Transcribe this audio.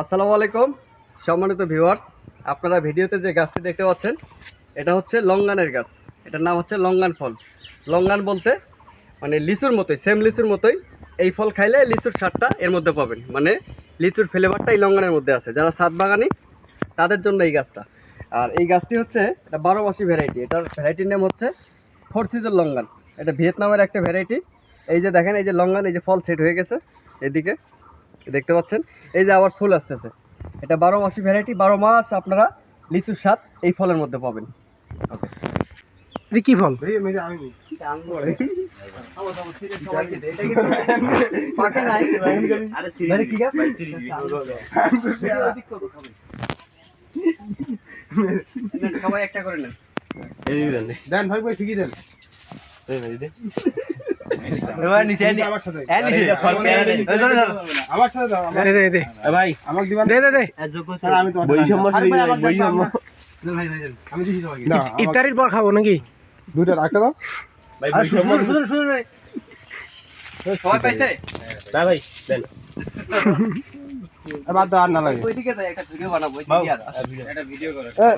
আসসালামু আলাইকুম, সম্মানিত ভিউয়ার্স আপনারা ভিডিওতে যে গাছটি দেখতে পাচ্ছেন, এটা হচ্ছে লঙ্গানের গাছ। এটার নাম হচ্ছে লঙ্গান ফল। লঙ্গান বলতে মানে লিচুর মতোই সেম লিচুর মতোই, এই ফল খাইলে লিচুর স্বাদটা এর মধ্যে পাবেন। মানে লিচুর ফ্লেভারটা এই লঙ্গানের মধ্যে আছে। যারা সাত বাগানি, তাদের জন্য এই গাছটা। আর এই গাছটি হচ্ছে, এটা বারো মাসি ভ্যারাইটি এটার ভ্যারাইটির নাম হচ্ছে ফোর সিজন লঙ্গান। এটা ভিয়েতনামের একটা ভ্যারাইটি এই যে দেখেন, এই যে লঙ্গান, এই যে ফল সেট হয়ে গেছে এদিকে। দেখতে পাচ্ছেন? এই যে আবার ফুল আসতেছে। এটা বারো মাসি ভ্যারাইটি বারো মাস আপনারা লিচুর স্বাদ এই ফলের মধ্যে পাবেন। ওকে। এটা কি ফল? সবাই একটা করে নেন। দেন। ভাই ভাই ঠিকই দেন। ইফতারির পর খাব নাকি? দুইটা রাখতে দাও। বাদ দাও আর না লাগে। ওইদিকে যাই একটা ভিডিও বানাবো ওইদিকে আর। এ,